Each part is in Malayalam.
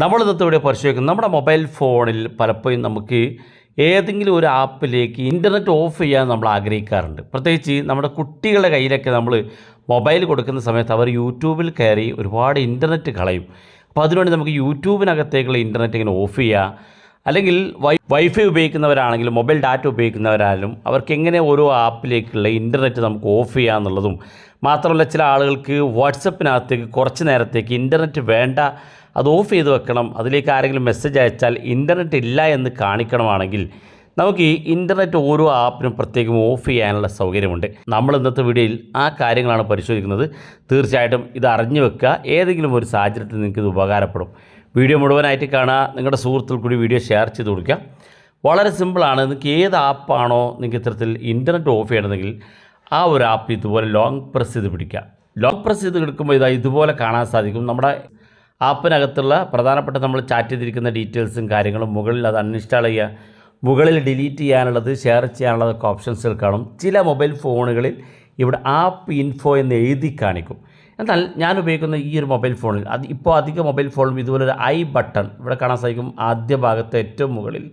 നമ്മൾ ഇന്നത്തെ ഇവിടെ പരിശോധിക്കും. നമ്മുടെ മൊബൈൽ ഫോണിൽ പലപ്പോഴും നമുക്ക് ഏതെങ്കിലും ഒരു ആപ്പിലേക്ക് ഇന്റർനെറ്റ് ഓഫ് ചെയ്യാൻ നമ്മൾ ആഗ്രഹിക്കാറുണ്ട്. പ്രത്യേകിച്ച് നമ്മുടെ കുട്ടികളുടെ കയ്യിലൊക്കെ നമ്മൾ മൊബൈൽ കൊടുക്കുന്ന സമയത്ത് അവർ യൂട്യൂബിൽ കയറി ഒരുപാട് ഇന്റർനെറ്റ് കളയും. അപ്പോൾ അതിനുവേണ്ടി നമുക്ക് യൂട്യൂബിനകത്തേക്കുള്ള ഇന്റർനെറ്റ് ഇങ്ങനെ ഓഫ് ചെയ്യുക. അല്ലെങ്കിൽ വൈ വൈഫൈ ഉപയോഗിക്കുന്നവരാണെങ്കിലും മൊബൈൽ ഡാറ്റ ഉപയോഗിക്കുന്നവരായാലും അവർക്ക് എങ്ങനെ ഓരോ ആപ്പിലേക്കുള്ള ഇന്റർനെറ്റ് നമുക്ക് ഓഫ് ചെയ്യുക എന്നുള്ളതും മാത്രമല്ല ചില ആളുകൾക്ക് വാട്സപ്പിനകത്തേക്ക് കുറച്ച് നേരത്തേക്ക് ഇന്റർനെറ്റ് വേണ്ട അത് ഓഫ് ചെയ്ത് വെക്കണം. അതിലേക്ക് ആരെങ്കിലും മെസ്സേജ് അയച്ചാൽ ഇന്റർനെറ്റ് ഇല്ല എന്ന് കാണിക്കണമാണെങ്കിൽ നമുക്ക് ഈ ഇന്റർനെറ്റ് ഓരോ ആപ്പിനും പ്രത്യേകം ഓഫ് ചെയ്യാനുള്ള സൗകര്യമുണ്ട്. നമ്മൾ ഇന്നത്തെ വീഡിയോയിൽ ആ കാര്യങ്ങളാണ് പരിശോധിക്കുന്നത്. തീർച്ചയായിട്ടും ഇത് അറിഞ്ഞു വെക്കുക. ഏതെങ്കിലും ഒരു സാഹചര്യത്തിൽ നിങ്ങൾക്ക് ഇത് ഉപകാരപ്പെടും. വീഡിയോ മുഴുവനായിട്ട് കാണുക. നിങ്ങളുടെ സുഹൃത്തുക്കൾ കൂടി വീഡിയോ ഷെയർ ചെയ്ത് കൊടുക്കുക. വളരെ സിമ്പിളാണ് നിങ്ങൾക്ക് ഏത് ആപ്പാണോ നിങ്ങൾക്ക് ഇത്തരത്തിൽ ഇന്റർനെറ്റ് ഓഫ് ചെയ്യണമെങ്കിൽ ആ ഒരു ആപ്പ് ഇതുപോലെ ലോങ് പ്രസ് ചെയ്ത് പിടിക്കുക. ലോങ് പ്രസ് ചെയ്ത് എടുക്കുമ്പോൾ ഇതാ ഇതുപോലെ കാണാൻ സാധിക്കും. നമ്മുടെ ആപ്പിനകത്തുള്ള പ്രധാനപ്പെട്ട നമ്മൾ ചാറ്റ് ചെയ്തിരിക്കുന്ന ഡീറ്റെയിൽസും കാര്യങ്ങളും മുകളിൽ അത് അൺഇൻസ്റ്റാൾ ചെയ്യുക മുകളിൽ ഡിലീറ്റ് ചെയ്യാനുള്ളത് ഷെയർ ചെയ്യാനുള്ളതൊക്കെ ഓപ്ഷൻസിൽ കാണും. ചില മൊബൈൽ ഫോണുകളിൽ ഇവിടെ ആപ്പ് ഇൻഫോ എന്ന് എഴുതി കാണിക്കും. എന്നാൽ ഞാൻ ഉപയോഗിക്കുന്ന ഈ ഒരു മൊബൈൽ ഫോണിൽ അത് ഇപ്പോൾ അധിക മൊബൈൽ ഫോണിലും ഇതുപോലെ ഒരു ഐ ബട്ടൺ ഇവിടെ കാണാൻ സാധിക്കും ആദ്യ ഭാഗത്ത് ഏറ്റവും മുകളിൽ.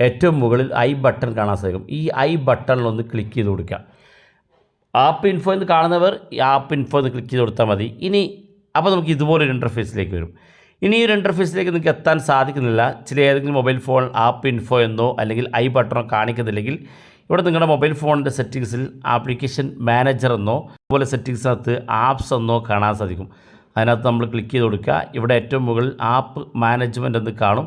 ഏറ്റവും മുകളിൽ ഐ ബട്ടൺ കാണാൻ സാധിക്കും. ഈ ഐ ബട്ടണിലൊന്ന് ക്ലിക്ക് ചെയ്ത് കൊടുക്കുക. ആപ്പ് ഇൻഫോ എന്ന് കാണുന്നവർ ഈ ആപ്പ് ഇൻഫോ എന്ന് ക്ലിക്ക് ചെയ്ത് കൊടുത്താൽ മതി. ഇനി അപ്പോൾ നമുക്ക് ഇതുപോലെ ഒരു ഇന്റർഫേസിലേക്ക് വരും. ഇനി ഈ ഒരു ഇന്റർഫേസിലേക്ക് നിങ്ങൾക്ക് എത്താൻ സാധിക്കുന്നില്ല. ചില ഏതെങ്കിലും മൊബൈൽ ഫോൺ ആപ്പ് ഇൻഫോ എന്നോ അല്ലെങ്കിൽ ഐ ബട്ടണോ കാണിക്കുന്നില്ലെങ്കിൽ ഇവിടെ നിങ്ങളുടെ മൊബൈൽ ഫോണിന്റെ സെറ്റിങ്സിൽ ആപ്ലിക്കേഷൻ മാനേജർ എന്നോ അതുപോലെ സെറ്റിങ്സിനകത്ത് ആപ്സ് എന്നോ കാണാൻ സാധിക്കും. അതിനകത്ത് നമ്മൾ ക്ലിക്ക് ചെയ്ത് കൊടുക്കുക. ഇവിടെ ഏറ്റവും മുകളിൽ ആപ്പ് മാനേജ്മെന്റ് എന്ന് കാണും.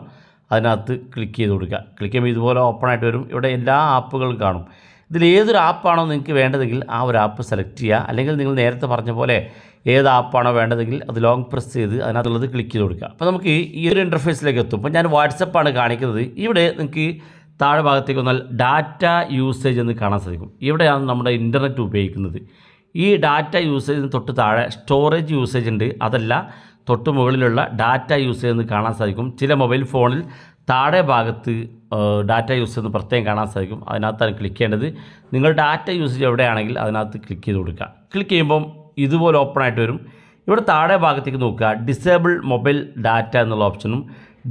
അതിനകത്ത് ക്ലിക്ക് ചെയ്ത് കൊടുക്കുക. ക്ലിക്ക് ചെയ്യുമ്പോൾ ഇതുപോലെ ഓപ്പൺ ആയിട്ട് വരും. ഇവിടെ എല്ലാ ആപ്പുകളും കാണും. ഇതിൽ ഏതൊരു ആപ്പാണോ നിങ്ങൾക്ക് വേണ്ടതെങ്കിൽ ആ ഒരു ആപ്പ് സെലക്ട് ചെയ്യുക. അല്ലെങ്കിൽ നിങ്ങൾ നേരത്തെ പറഞ്ഞ പോലെ ഏത് ആപ്പാണോ വേണ്ടതെങ്കിൽ അത് ലോങ് പ്രസ് ചെയ്ത് അതിനകത്തുള്ളത് ക്ലിക്ക് ചെയ്ത് കൊടുക്കുക. അപ്പോൾ നമുക്ക് ഈ ഒരു ഇന്റർഫേസിലേക്ക് എത്തും. അപ്പോൾ ഞാൻ വാട്സപ്പാണ് കാണിക്കുന്നത്. ഇവിടെ നിങ്ങൾക്ക് താഴെ ഭാഗത്തേക്ക് വന്നാൽ ഡാറ്റ യൂസേജ് എന്ന് കാണാൻ സാധിക്കും. ഇവിടെയാണ് നമ്മുടെ ഇന്റർനെറ്റ് ഉപയോഗിക്കുന്നത്. ഈ ഡാറ്റ യൂസേജിന് തൊട്ട് താഴെ സ്റ്റോറേജ് യൂസേജ് ഉണ്ട്. അതല്ല തൊട്ട് മുകളിലുള്ള ഡാറ്റ യൂസേജ് എന്ന് കാണാൻ സാധിക്കും. ചില മൊബൈൽ ഫോണിൽ താഴെ ഭാഗത്ത് ഡാറ്റ യൂസ് എന്ന് പ്രത്യേകം കാണാൻ സാധിക്കും. അതിനകത്താണ് ക്ലിക്ക് ചെയ്യേണ്ടത്. നിങ്ങൾ ഡാറ്റ യൂസേജ് എവിടെയാണെങ്കിൽ അതിനകത്ത് ക്ലിക്ക് ചെയ്ത് കൊടുക്കുക. ക്ലിക്ക് ചെയ്യുമ്പം ഇതുപോലെ ഓപ്പൺ ആയിട്ട് വരും. ഇവിടെ താഴെ ഭാഗത്തേക്ക് നോക്കുക. ഡിസേബിൾ മൊബൈൽ ഡാറ്റ എന്നുള്ള ഓപ്ഷനും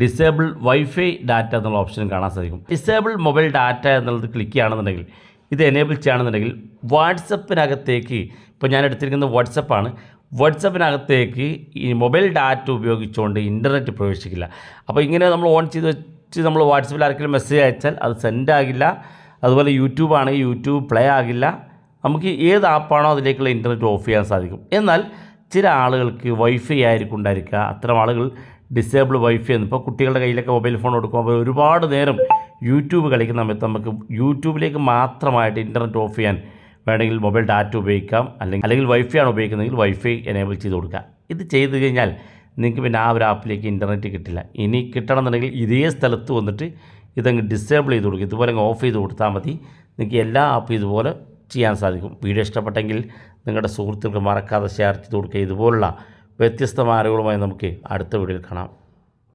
ഡിസേബിൾ വൈഫൈ ഡാറ്റ എന്നുള്ള ഓപ്ഷനും കാണാൻ സാധിക്കും. ഡിസേബിൾ മൊബൈൽ ഡാറ്റ എന്നുള്ളത് ക്ലിക്ക് ചെയ്യുകയാണെന്നുണ്ടെങ്കിൽ ഇത് എനേബിൾ ചെയ്യുകയാണെന്നുണ്ടെങ്കിൽ വാട്സപ്പിനകത്തേക്ക് ഇപ്പോൾ ഞാൻ എടുത്തിരിക്കുന്നത് വാട്സപ്പാണ് വാട്സപ്പിനകത്തേക്ക് ഈ മൊബൈൽ ഡാറ്റ ഉപയോഗിച്ചുകൊണ്ട് ഇന്റർനെറ്റ് പ്രവേശിക്കില്ല. അപ്പോൾ ഇങ്ങനെ നമ്മൾ ഓൺ ചെയ്ത് വെച്ച് നമ്മൾ വാട്സപ്പിൽ ആർക്കെങ്കിലും മെസ്സേജ് അയച്ചാൽ അത് സെൻഡ് ആകില്ല. അതുപോലെ യൂട്യൂബ് ആണെങ്കിൽ യൂട്യൂബ് പ്ലേ ആകില്ല. നമുക്ക് ഏത് ആപ്പാണോ അതിലേക്കുള്ള ഇന്റർനെറ്റ് ഓഫ് ചെയ്യാൻ സാധിക്കും. എന്നാൽ ചില ആളുകൾക്ക് വൈഫൈ ആയിരിക്കും ഉണ്ടായിരിക്കുക. അത്തരം ആളുകൾ ഡിസേബിൾ വൈഫൈ എന്ന് ഇപ്പോൾ കുട്ടികളുടെ കയ്യിലൊക്കെ മൊബൈൽ ഫോൺ കൊടുക്കുമ്പോൾ ഒരുപാട് നേരം യൂട്യൂബ് കളിക്കുന്ന സമയത്ത് നമുക്ക് യൂട്യൂബിലേക്ക് മാത്രമായിട്ട് ഇന്റർനെറ്റ് ഓഫ് ചെയ്യാൻ വേണമെങ്കിൽ മൊബൈൽ ഡാറ്റ ഉപയോഗിക്കാം. അല്ലെങ്കിൽ അല്ലെങ്കിൽ വൈഫൈ ആണ് ഉപയോഗിക്കുന്നതെങ്കിൽ വൈഫൈ എനേബിൾ ചെയ്ത് കൊടുക്കുക. ഇത് ചെയ്ത് കഴിഞ്ഞാൽ നിങ്ങൾക്ക് പിന്നെ ആ ഒരു ആപ്പിലേക്ക് ഇന്റർനെറ്റ് കിട്ടില്ല. ഇനി കിട്ടണമെന്നുണ്ടെങ്കിൽ ഇതേ സ്ഥലത്ത് വന്നിട്ട് ഇതങ്ങ് ഡിസേബിൾ ചെയ്ത് കൊടുക്കുക. ഇതുപോലെ അങ്ങ് ഓഫ് ചെയ്ത് കൊടുത്താൽ മതി. നിങ്ങൾക്ക് എല്ലാ ആപ്പും ഇതുപോലെ ചെയ്യാൻ സാധിക്കും. വീഡിയോ ഇഷ്ടപ്പെട്ടെങ്കിൽ നിങ്ങളുടെ സുഹൃത്തുക്കൾക്ക് മറക്കാതെ ഷെയർ ചെയ്ത് കൊടുക്കുക. ഇതുപോലുള്ള വ്യത്യസ്തമായ അറിവുകളുമായി നമുക്ക് അടുത്ത വീഡിയോയിൽ കാണാം.